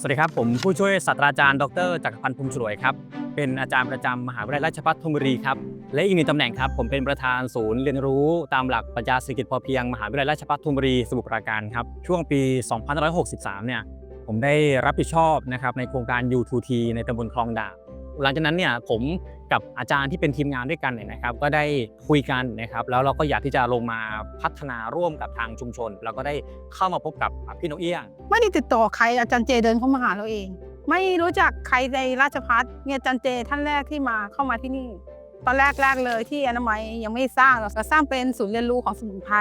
สวัสดีครับ ผมผู้ช่วยศาสตราจารย์ดรจักรพันธ์ภูมิสวยครับ เป็นอาจารย์ประจำมหาวิทยาลัยราชภัฏธนบุรีครับ และอีกหนึ่งตำแหน่งครับ ผมเป็นประธานศูนย์เรียนรู้ตามหลักปรัชญาเศรษฐกิจพอเพียง มหาวิทยาลัยราชภัฏธนบุรีสมุทรปราการครับ ช่วงปี 2563 เนี่ย ผมได้รับผิดชอบนะครับในโครงการ U2T ในตำบลคลองดาบหลังจากนั้นเนี่ยผม กับอาจารย์ที่เป็นทีมงานด้วยกันเนี่ยนะครับ ก็ได้คุยกันนะครับ แล้วเราก็อยากที่จะลงมาพัฒนาร่วมกับทางชุมชน แล้วก็ได้เข้ามาพบกับพี่นกเอี้ยง ไม่ได้ติดต่อใครอาจารย์เจเดินเข้ามาหาเราเอง ไม่รู้จักใครในราชพัฒน์เนี่ยอาจารย์เจท่านแรกที่มาเข้ามาที่นี่ ตอนแรกแรกเลยที่อนามัยยังไม่สร้างเราสร้างเป็นศูนย์เรียนรู้ของสมุนไพร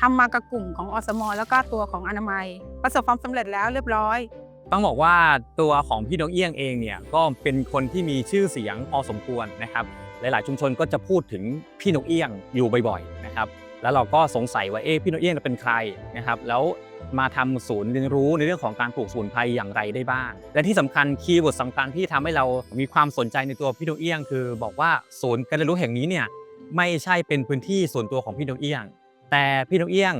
ทำมากับกลุ่มของอสมแล้วก็ตัวของอนามัย ประสบความสำเร็จแล้วเรียบร้อย ต้องบอกว่าตัวของพี่นกเอี้ยงเองเนี่ยก็เป็นคนที่มีชื่อเสียงพอสมควรนะครับ หลาย ๆ ชุมชนก็จะพูดถึงพี่นกเอี้ยงอยู่บ่อย ๆ นะครับ แล้วเราก็สงสัยว่าเอ๊ะพี่นกเอี้ยงเป็นใครนะครับ แล้วมาทำศูนย์เรียนรู้ในเรื่องของการปลูกสมุนไพรอย่างไรได้บ้าง และที่สำคัญคีย์เวิร์ดสำคัญที่ทำให้เรามีความสนใจในตัวพี่นกเอี้ยง คือบอกว่าศูนย์การเรียนรู้แห่งนี้เนี่ยไม่ใช่เป็นพื้นที่ส่วนตัวของพี่นกเอี้ยง แต่พี่นกเอี้ยง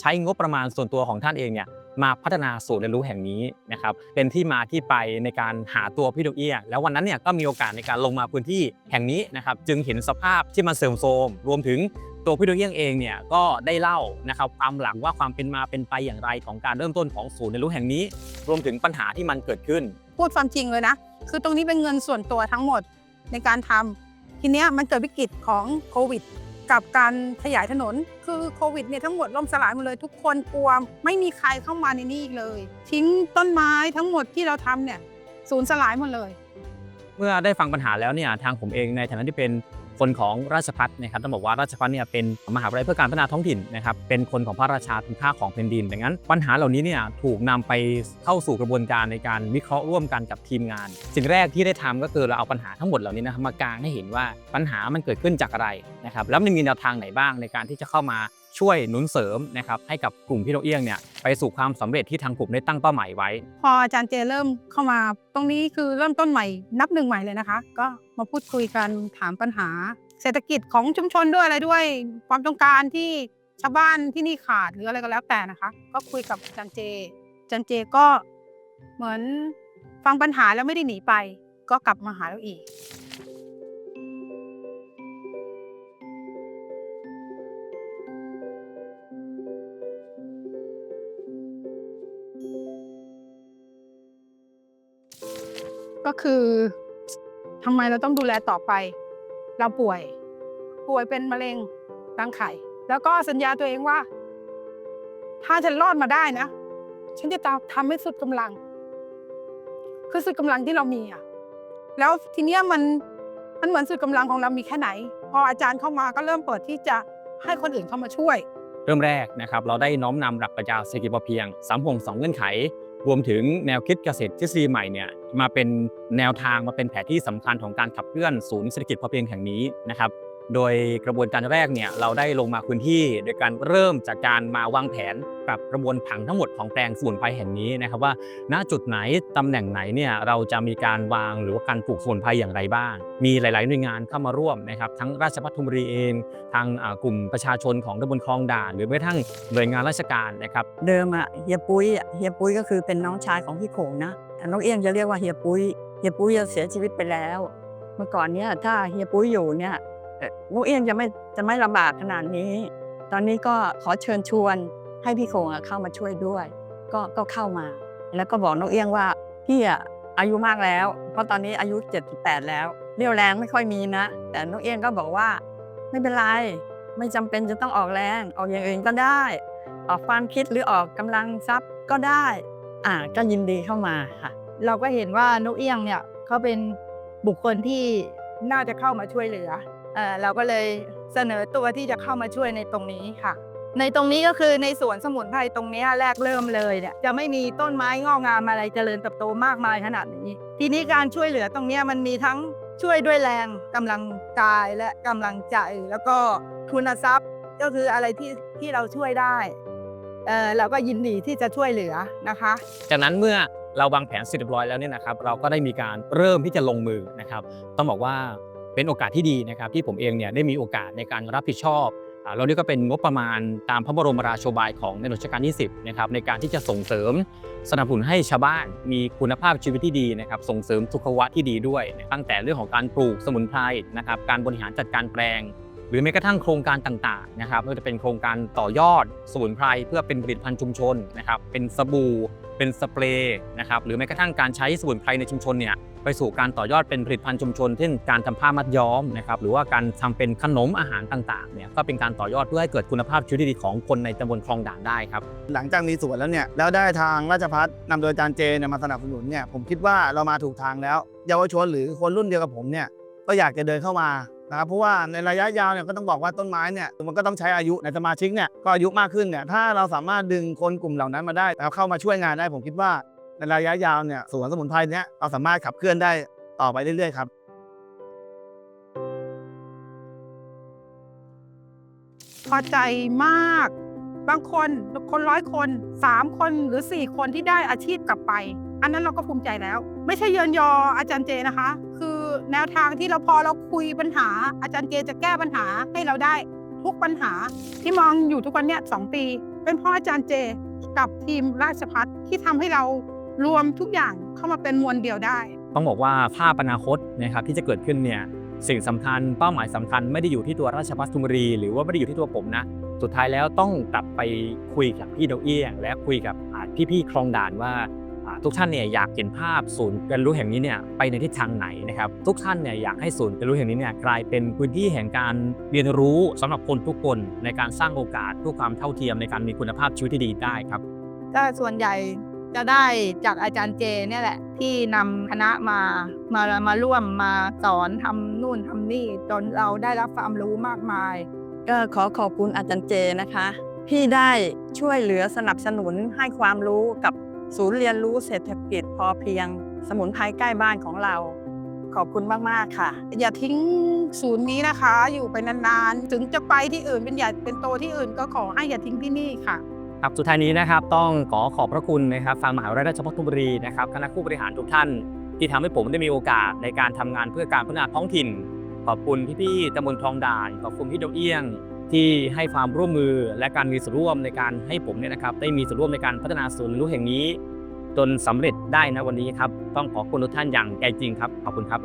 ใช้งบประมาณส่วนตัวของท่านเองเนี่ย มาพัฒนาศูนย์เรียนรู้แห่งนี้นะครับเป็นที่มาที่ไปในการหาตัวพี่นกเอี้ย แล้ววันนั้นเนี่ยก็มีโอกาสในการลงมาพื้นที่แห่งนี้นะครับจึงเห็นสภาพที่มันเสื่อมโทรมรวมถึงตัวพี่นกเอี้ยงเองเนี่ยก็ได้เล่านะครับความหลังว่าความเป็นมาเป็นไปอย่างไรของการเริ่มต้นของศูนย์เรียนรู้แห่งนี้ รวมถึงปัญหาที่มันเกิดขึ้น พูดความจริงเลยนะ คือตรงนี้เป็นเงินส่วนตัวทั้งหมดในการทำทีเนี้ยมันเกิดวิกฤตของโควิด กับการขยายถนน คือโควิดเนี่ยทั้งหมดล่มสลายหมดเลย ทุกคนกลัวไม่มีใครเข้ามาในนี้อีกเลย ทิ้งต้นไม้ทั้งหมดที่เราทำเนี่ยสูญสลายหมดเลย เมื่อได้ฟังปัญหาแล้วเนี่ยทางผมเองในฐานะที่เป็น คนของราชพัฒนะครับต้องบอกว่าราชพัฒเนี่ยเป็นมหาวิทยาลัยเพื่อการพัฒนาท้องถิ่นนะครับเป็นคนของพระราชาเป็นค่าของแผ่นดิน ดังนั้น ปัญหาเหล่านี้เนี่ยถูกนำไปเข้าสู่กระบวนการในการวิเคราะห์ร่วมกันกับทีมงาน สิ่งแรกที่ได้ทำก็คือเราเอาปัญหาทั้งหมดเหล่านี้นะครับมากางให้เห็นว่าปัญหามันเกิดขึ้นจากอะไรนะครับแล้วมันมีแนวทางไหนบ้างในการที่จะเข้ามา ช่วยหนุนเสริมนะครับให้กับกลุ่มพี่นกเอี้ยงเนี่ยไปสู่ความสำเร็จที่ทางกลุ่มได้ตั้งเป้าหมายไว้ พออาจารย์เจเริ่มเข้ามา ตรงนี้คือเริ่มต้นใหม่นับหนึ่งใหม่เลยนะคะ ก็มาพูดคุยกันถามปัญหา เศรษฐกิจของชุมชนด้วยอะไรด้วย ความต้องการที่ชาวบ้านที่นี่ขาดหรืออะไรก็แล้วแต่นะคะ ก็คุยกับอาจารย์เจอาจารย์เจก็เหมือนฟังปัญหาแล้วไม่ได้หนีไป ก็กลับมาหาเราอีก ก็คือทำไมเราต้องดูแลต่อไป เราป่วย ป่วยเป็นมะเร็งรังไข่ แล้วก็สัญญาตัวเองว่า ถ้าฉันรอดมาได้นะ ฉันจะทำให้สุดกำลัง คือสุดกำลังที่เรามีอะแล้วทีเนี้ยมันมันเหมือนสุดกำลังของเรามีแค่ไหน พออาจารย์เข้ามาก็เริ่มเปิดที่จะให้คนอื่นเข้ามาช่วย เริ่มแรกนะครับเราได้น้อมนำหลักปรัชญาเศรษฐกิจพอเพียงสามห่วงสองเงื่อนไข รวมถึงแนวคิดเกษตรทฤษฎีใหม่เนี่ยมาเป็นแนวทางมาเป็นแผนที่สำคัญของการขับเคลื่อนศูนย์เศรษฐกิจพอเพียงแห่งนี้นะครับ โดยกระบวนการแรกเนี่ยเราได้ลงมาพื้นที่ โดยการเริ่มจากการมาวางแผนปรับกระบวนผังทั้งหมดของแปลงสมุนไพรแห่งนี้นะครับว่า ณจุดไหนตำแหน่งไหนเนี่ยเราจะมีการวางหรือว่าการปลูกสมุนไพรอย่างไรบ้าง มีหลาย ๆ หน่วยงานเข้ามาร่วมนะครับทั้งราชพัฒนบุรีเอง ทางกลุ่มประชาชนของตำบลคลองด่าน หรือแม้กระทั่งหน่วยงานราชการนะครับเดิมอะเฮียปุ้ยเฮียปุ้ยก็คือเป็นน้องชายของพี่โขงนะน้องเอี้ยงจะเรียกว่าเฮียปุ้ยเฮียปุ้ยจะเสียชีวิตไปแล้ว เมื่อก่อนเนี้ยถ้าเฮียปุ้ยอยู่เนี่ย เอ่อน้องเอี้ยงจะไม่จะไม่ลำบากขนาดนี้ ตอนนี้ก็ขอเชิญชวนให้พี่โขงเข้ามาช่วยด้วย ก็ก็เข้ามา แล้วก็บอกน้องเอี้ยงว่าพี่อะอายุมากแล้ว เพราะตอนนี้อายุ 78 แล้ว เรี่ยวแรงไม่ค่อยมีนะ แต่น้องเอี้ยงก็บอกว่าไม่เป็นไร ไม่จำเป็นจะต้องออกแรง ออกอย่างอื่นก็ได้ ออกความคิดหรือออกกำลังทรัพย์ก็ได้ อ่าก็ยินดีเข้ามาค่ะ เราก็เห็นว่านกเอี้ยงเนี่ยเขาเป็นบุคคลที่น่าจะเข้ามาช่วยเหลือ เเราก็เลยเสนอตัวที่จะเข้ามาช่วยในตรงนี้ค่ะ ในตรงนี้ก็คือในสวนสมุนไพรตรงนี้แรกเริ่มเลยเนี่ยจะไม่มีต้นไม้งอกงามอะไรเจริญเติบโตมากมายขนาดนี้ ทีนี้การช่วยเหลือตรงนี้มันมีทั้งช่วยด้วยแรงกำลังกายและกำลังใจแล้วก็ทุนทรัพย์ก็คืออะไรที่ที่เราช่วยได้เออเราก็ยินดีที่จะช่วยเหลือนะคะ จากนั้นเมื่อเราวางแผนเสร็จเรียบร้อยแล้วเนี่ยนะครับ เราก็ได้มีการเริ่มที่จะลงมือนะครับ ต้องบอกว่า เป็นโอกาสที่ดีนะครับที่ผมเองเนี่ยได้มีโอกาสในการรับผิดชอบอ่าแล้วนี่ก็เป็นงบประมาณตามพระบรมราโชบายของในรัชกาลที่ 10นะครับในการที่จะส่งเสริมสนับสนุนให้ชาวบ้านมีคุณภาพชีวิตที่ดีนะครับส่งเสริมสุขภาวะที่ดีด้วย ตั้งแต่เรื่องของการปลูกสมุนไพรนะครับการบริหารจัดการแปลง หรือแม้กระทั่งโครงการต่างๆนะครับไม่ว่าจะเป็นโครงการต่อยอดสมุนไพรเพื่อเป็นผลิตภัณฑ์ชุมชนนะครับเป็นสบู่ เป็นสเปรย์นะครับหรือแม้กระทั่งการใช้สมุนไพรในชุมชนเนี่ยไปสู่การต่อยอดเป็นผลิตภัณฑ์ชุมชนเช่นการทำผ้ามัดย้อมนะครับหรือว่าการทำเป็นขนมอาหารต่างๆเนี่ยก็เป็นการต่อยอดเพื่อให้เกิดคุณภาพชีวิตที่ดีของคนในตำบลคลองด่านได้ครับหลังจากมีสวนแล้วเนี่ยแล้วได้ทางราชพัฒนำโดยอาจารย์เจเนี่ยมาสนับสนุนเนี่ยผมคิดว่าเรามาถูกทางแล้ว เยาวชนหรือคนรุ่นเดียวกับผมเนี่ยก็อยากจะเดินเข้ามา นะครับเพราะว่าในระยะยาวเนี่ยก็ต้องบอกว่าต้นไม้เนี่ยมันก็ต้องใช้อายุในสมาชิกเนี่ยก็อายุมากขึ้นเนี่ยถ้าเราสามารถดึงคนกลุ่มเหล่านั้นมาได้ แล้วเข้ามาช่วยงานได้ผมคิดว่า ในระยะยาวเนี่ยสวนสมุนไพรเนี่ยเราสามารถขับเคลื่อนได้ต่อไปเรื่อยๆครับพอใจมาก บางคนคนร้อยคนสามคนหรือสี่คนที่ได้อาชีพกลับไป อันนั้นเราก็ภูมิใจแล้ว ไม่ใช่เยินยออาจารย์เจนะคะ แนวทางที่เราพอเราคุยปัญหา อาจารย์เจจะแก้ปัญหาให้เราได้ทุกปัญหาที่มองอยู่ทุกวันเนี้ยสองปี เป็นเพราะอาจารย์เจกับทีมราชพัฒที่ทำให้เรารวมทุกอย่างเข้ามาเป็นมวลเดียวได้ ต้องบอกว่าภาพอนาคตนะครับที่จะเกิดขึ้นเนี่ยสิ่งสำคัญเป้าหมายสำคัญไม่ได้อยู่ที่ตัวราชพัฒธุมรี หรือว่าไม่ได้อยู่ที่ตัวผมนะ สุดท้ายแล้วต้องกลับไปคุยกับพี่ดอกเอี้ยง และคุยกับพี่ๆคลองด่านว่า ทุกท่านเนี่ยอยากเห็นภาพศูนย์เรียนรู้แห่งนี้เนี่ยไปในทิศทางไหนนะครับทุกท่านเนี่ยอยากให้ศูนย์เรียนรู้แห่งนี้เนี่ยกลายเป็นพื้นที่แห่งการเรียนรู้สำหรับคนทุกคนในการสร้างโอกาสเพื่อความเท่าเทียมในการมีคุณภาพชีวิตที่ดีได้ครับก็ส่วนใหญ่จะได้จากอาจารย์เจเนี่ยแหละ ที่นำคณะมามามาร่วมมาสอนทำนู่นทำนี่จนเราได้รับความรู้มากมาย ก็ขอขอบคุณอาจารย์เจนะคะ ที่ได้ช่วยเหลือสนับสนุนให้ความรู้กับ ศูนย์เรียนรู้เศรษฐกิจพอเพียง สมุนไพรใกล้บ้านของเรา ขอบคุณมาก ๆ ค่ะ อย่าทิ้งศูนย์นี้นะคะ อยู่ไปนาน ๆ ถึงจะไปที่อื่นเป็นใหญ่เป็นโตที่อื่นก็ขอให้อย่าทิ้งที่นี่ค่ะครับสุดท้ายนี้นะครับต้องขอขอบพระคุณนะครับทางมหาวิทยาลัยราชภัฏธนบุรีนะครับคณะผู้บริหารทุกท่าน ที่ทำให้ผมได้มีโอกาสในการทำงานเพื่อการพัฒนาท้องถิ่น ขอบคุณพี่ๆตำบลทองด่านขอบคุณพี่ดงเอี้ยง ที่ให้ความร่วมมือและการมีส่วนร่วมในการให้ผมเนี่ยนะครับ ได้มีส่วนร่วมในการพัฒนาศูนย์เรียนรู้แห่งนี้ จนสำเร็จได้นะวันนี้ครับ ต้องขอบคุณทุกท่านอย่างใจจริงครับ ขอบคุณครับ